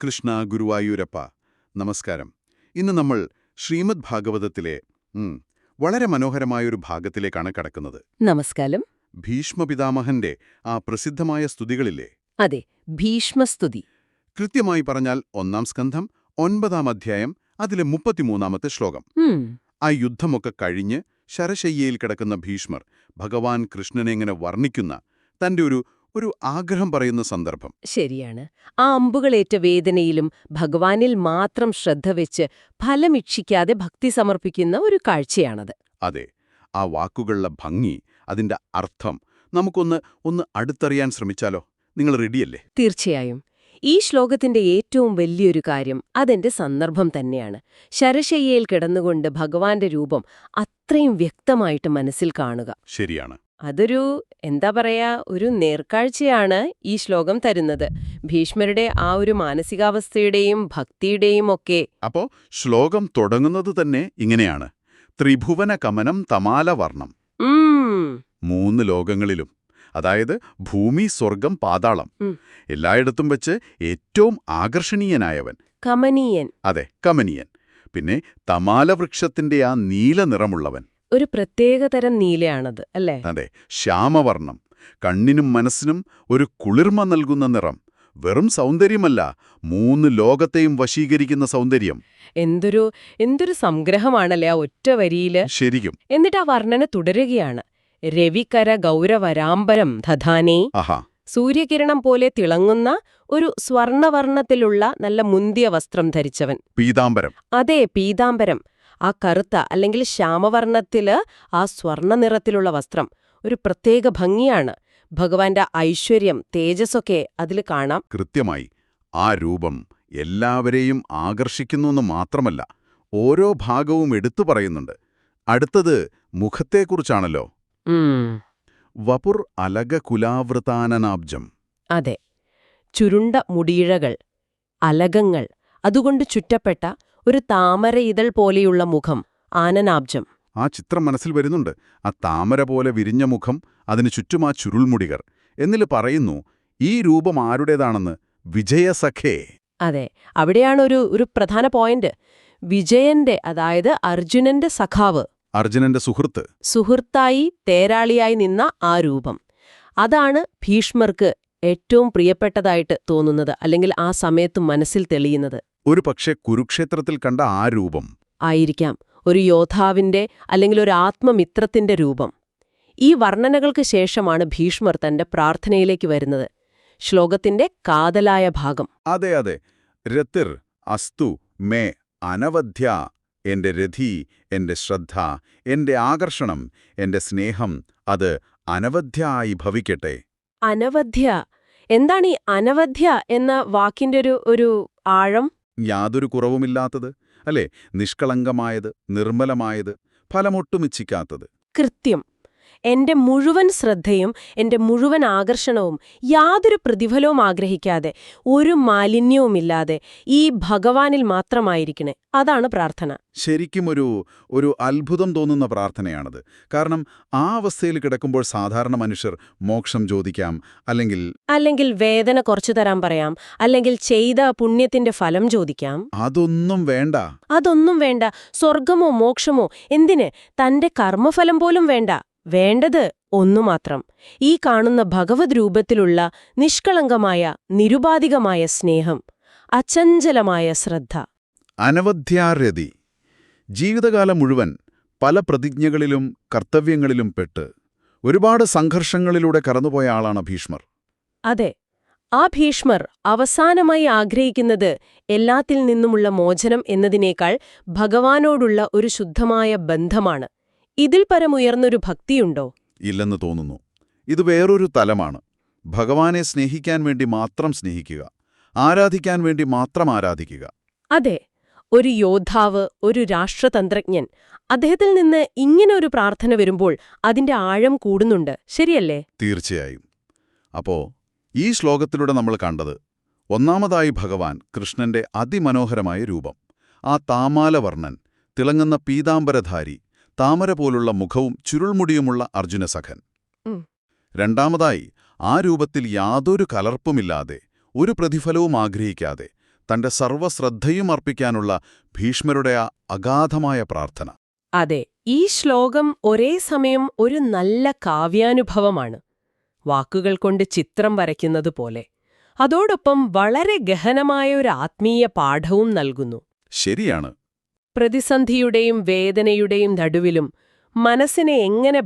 കൃഷ്ണ ഗുരുവായൂരപ്പ. നമസ്കാരം. ഇന്ന് നമ്മൾ ശ്രീമദ് ഭാഗവതത്തിലെ വളരെ മനോഹരമായൊരു ഭാഗത്തിലേക്കാണ് കടക്കുന്നത്. നമസ്കാരം. ഭീഷ്മപിതാമഹന്റെ ആ പ്രസിദ്ധമായ സ്തുതികളില്ലേ? അതെ ഭീഷ്മസ്തുതി. കൃത്യമായി പറഞ്ഞാൽ ഒന്നാം സ്കന്ധം ഒൻപതാം അധ്യായം അതിലെ മുപ്പത്തിമൂന്നാമത്തെ ശ്ലോകം. ആ യുദ്ധമൊക്കെ കഴിഞ്ഞ് ശരശയ്യയിൽ കിടക്കുന്ന ഭീഷ്മർ ഭഗവാൻ കൃഷ്ണനെ ഇങ്ങനെ വർണിക്കുന്ന തന്റെ ഒരു ഒരു ആഗ്രഹം പറയുന്ന സന്ദർഭം. ശരിയാണ്. ആ അമ്പുകളേറ്റ വേദനയിലും ഭഗവാനിൽ മാത്രം ശ്രദ്ധ വെച്ച് ഫലമിക്ഷിക്കാതെ ഭക്തി സമർപ്പിക്കുന്ന ഒരു കാഴ്ചയാണത്. അതെ ആ വാക്കുകളുടെ ഭംഗി അതിന്റെ അർത്ഥം നമുക്കൊന്ന് ഒന്ന് അടുത്തറിയാൻ ശ്രമിച്ചാലോ? നിങ്ങൾ റെഡിയല്ലേ? തീർച്ചയായും. ഈ ശ്ലോകത്തിന്റെ ഏറ്റവും വലിയൊരു കാര്യം അതെന്റെ സന്ദർഭം തന്നെയാണ്. ശരശയ്യയിൽ കിടന്നുകൊണ്ട് ഭഗവാന്റെ രൂപം അത്രയും വ്യക്തമായിട്ട് മനസ്സിൽ കാണുക. ശരിയാണ്. അതൊരു എന്താ പറയാ ഒരു നേർക്കാഴ്ചയാണ് ഈ ശ്ലോകം തരുന്നത്. ഭീഷ്മരുടെ ആ ഒരു മാനസികാവസ്ഥയുടെയും ഭക്തിയുടെയും ഒക്കെ അപ്പോ ശ്ലോകം തുടങ്ങുന്നത് തന്നെ ഇങ്ങനെയാണ്. ത്രിഭുവന കമനം തമാല വർണം. മൂന്ന് ലോകങ്ങളിലും. അതായത് ഭൂമി സ്വർഗം പാതാളം. എല്ലായിടത്തും വെച്ച് ഏറ്റവും ആകർഷണീയനായവൻ. കമനീയൻ. അതെ കമനീയൻ. പിന്നെ തമാല വൃക്ഷത്തിന്റെ ആ നീല നിറമുള്ളവൻ. ഒരു പ്രത്യേകതരം നീലയാണത് അല്ലേ? അതെ. ശ്യാമവർണം കണ്ണിനും മനസ്സിനും ഒരു കുളിർമ നൽകുന്ന നിറം. വെറും സൗന്ദര്യമല്ല മൂന്ന് ലോകത്തെയും വശീകരിക്കുന്ന സൗന്ദര്യം. എന്തൊരു എന്തൊരു സംഗ്രഹമാണല്ലേ ആ ഒറ്റ വരിയിൽ? ശരിക്കും. എന്നിട്ട് ആ വർണന തുടരുകയാണ്. രവികര ഗൗരവരാംബരം ധധാനേ. ആഹാ. സൂര്യകിരണം പോലെ തിളങ്ങുന്ന ഒരു സ്വർണവർണത്തിലുള്ള നല്ല മുന്തിയ വസ്ത്രം ധരിച്ചവൻ. പീതാംബരം. അതെ പീതാംബരം. ആ കറുത്ത അല്ലെങ്കിൽ ശ്യാമവർണത്തിൽ ആ സ്വർണ നിറത്തിലുള്ള വസ്ത്രം. ഒരു പ്രത്യേക ഭംഗിയാണ്. ഭഗവാന്റെ ഐശ്വര്യം തേജസ്സൊക്കെ അതിൽ കാണാം. കൃത്യമായി. ആ രൂപം എല്ലാവരെയും ആകർഷിക്കുന്നുവെന്ന് മാത്രമല്ല ഓരോ ഭാഗവും എടുത്തു പറയുന്നുണ്ട്. അടുത്തത് മുഖത്തെക്കുറിച്ചാണല്ലോ. വപുർ അലക കുലാവൃതാനനാബ്ജം അതെ. ചുരുണ്ട മുടിയിഴകൾ അലകങ്ങൾ അതുകൊണ്ട് ചുറ്റപ്പെട്ട ഒരു താമര ഇതൾ പോലെയുള്ള മുഖം ആനനാബ്ജം. ആ ചിത്രം മനസ്സിൽ വരുന്നുണ്ട്. ആ താമര പോലെ വിരിഞ്ഞ മുഖം അതിനു ചുറ്റും ആ ചുരുൾമുടികർ എന്നിൽ പറയുന്നു ഈ രൂപം ആരുടേതാണെന്ന്? വിജയസഖേ. അതെ അവിടെയാണ് ഒരു ഒരു പ്രധാന പോയിന്റ്. വിജയന്റെ അതായത് അർജുനന്റെ സഖാവ്. അർജുനന്റെ സുഹൃത്ത്. സുഹൃത്തായി തേരാളിയായി നിന്ന ആ രൂപം. അതാണ് ഭീഷ്മർക്ക് ഏറ്റവും പ്രിയപ്പെട്ടതായിട്ട് തോന്നുന്നത് അല്ലെങ്കിൽ ആ സമയത്ത് മനസ്സിൽ തെളിയുന്നത്. ഒരു പക്ഷേ കുരുക്ഷേത്രത്തിൽ കണ്ട ആ രൂപം. ആയിരിക്കാം. ഒരു യോദ്ധാവിന്റെ അല്ലെങ്കിൽ ഒരു ആത്മമിത്രത്തിന്റെ രൂപം. ഈ വർണനകൾക്ക് ശേഷമാണ് ഭീഷ്മർ തന്റെ പ്രാർത്ഥനയിലേക്ക് വരുന്നത്. ശ്ലോകത്തിന്റെ കാതലായ ഭാഗം. അതെ അതെ. രത്തിർ അസ്തു മേ അനവധ്യ എന്റെ രഥി എന്റെ ശ്രദ്ധ എന്റെ ആകർഷണം എന്റെ സ്നേഹം അത് അനവധ്യായി ഭവിക്കട്ടെ. അനവധ്യ. എന്താണ് ഈ അനവധ്യ എന്ന വാക്കിന്റെ ഒരു ഒരു ആഴം? യാതൊരു കുറവുമില്ലാത്തത് അല്ലേ? നിഷ്കളങ്കമായത് നിർമ്മലമായത് ഫലമൊട്ടുമിച്ഛിക്കാത്തത്. കൃത്യം. എന്റെ മുഴുവൻ ശ്രദ്ധയും എന്റെ മുഴുവൻ ആകർഷണവും യാതൊരു പ്രതിഫലവും ആഗ്രഹിക്കാതെ ഒരു മാലിന്യവുമില്ലാതെ ഈ ഭഗവാനിൽ മാത്രമായിരിക്കണേ. അതാണ് പ്രാർത്ഥന. ശരിക്കും ഒരു ഒരു അത്ഭുതം തോന്നുന്ന പ്രാർത്ഥനയാണത്. കാരണം ആ അവസ്ഥയിൽ കിടക്കുമ്പോൾ സാധാരണ മനുഷ്യർ മോക്ഷം ചോദിക്കാം അല്ലെങ്കിൽ അല്ലെങ്കിൽ വേദന കുറച്ചു തരാൻ പറയാം അല്ലെങ്കിൽ ചെയ്ത പുണ്യത്തിന്റെ ഫലം ചോദിക്കാം. അതൊന്നും വേണ്ട. അതൊന്നും വേണ്ട. സ്വർഗമോ മോക്ഷമോ എന്തിന്? തന്റെ കർമ്മഫലം പോലും വേണ്ട. വേണ്ടത് ഒന്നു മാത്രം. ഈ കാണുന്ന ഭഗവത് രൂപത്തിലുള്ള നിഷ്കളങ്കമായ നിരുപാധികമായ സ്നേഹം അചഞ്ചലമായ ശ്രദ്ധ. അനവധ്യാരതി ജീവിതകാലം മുഴുവൻ പല പ്രതിജ്ഞകളിലും കർത്തവ്യങ്ങളിലും പെട്ട് ഒരുപാട് സംഘർഷങ്ങളിലൂടെ കടന്നുപോയ ആളാണ് ഭീഷ്മർ. അതെ ആ ഭീഷ്മർ അവസാനമായി ആഗ്രഹിക്കുന്നത് എല്ലാത്തിൽ നിന്നുമുള്ള മോചനം എന്നതിനേക്കാൾ ഭഗവാനോടുള്ള ഒരു ശുദ്ധമായ ബന്ധമാണ്. ഇതിൽ പരമുയർന്നൊരു ഭക്തിയുണ്ടോ? ഇല്ലെന്ന് തോന്നുന്നു. ഇത് വേറൊരു തലമാണ്. ഭഗവാനെ സ്നേഹിക്കാൻ വേണ്ടി മാത്രം സ്നേഹിക്കുക. ആരാധിക്കാൻ വേണ്ടി മാത്രം ആരാധിക്കുക. അതെ ഒരു യോദ്ധാവ് ഒരു രാഷ്ട്രതന്ത്രജ്ഞൻ അദ്ദേഹത്തിൽ നിന്ന് ഇങ്ങനെ ഒരു പ്രാർത്ഥന വരുമ്പോൾ അതിന്റെ ആഴം കൂടുന്നുണ്ട്. ശരിയല്ലേ? തീർച്ചയായും. അപ്പോ ഈ ശ്ലോകത്തിലൂടെ നമ്മൾ കണ്ടത് ഒന്നാമതായി ഭഗവാൻ കൃഷ്ണന്റെ അതിമനോഹരമായ രൂപം. ആ താമാലവർണൻ തിളങ്ങുന്ന പീതാംബരധാരി താമര പോലുള്ള മുഖവും ചുരുൾമുടിയുമുള്ള അർജുനസഖൻ. രണ്ടാമതായി ആ രൂപത്തിൽ യാതൊരു കലർപ്പുമില്ലാതെ ഒരു പ്രതിഫലവും ആഗ്രഹിക്കാതെ തന്റെ സർവശ്രദ്ധയും അർപ്പിക്കാനുള്ള ഭീഷ്മരുടെ ആ അഗാധമായ പ്രാർത്ഥന. അതെ ഈ ശ്ലോകം ഒരേ സമയം ഒരു നല്ല കാവ്യാനുഭവമാണ്. വാക്കുകൾ കൊണ്ട് ചിത്രം വരയ്ക്കുന്നത് പോലെ. അതോടൊപ്പം വളരെ ഗഹനമായ ഒരു ആത്മീയ പാഠവും നൽകുന്നു. ശരിയാണ്. പ്രതിസന്ധിയുടെയും വേദനയുടെയും നടുവിലും മനസ്സിനെ എങ്ങനെ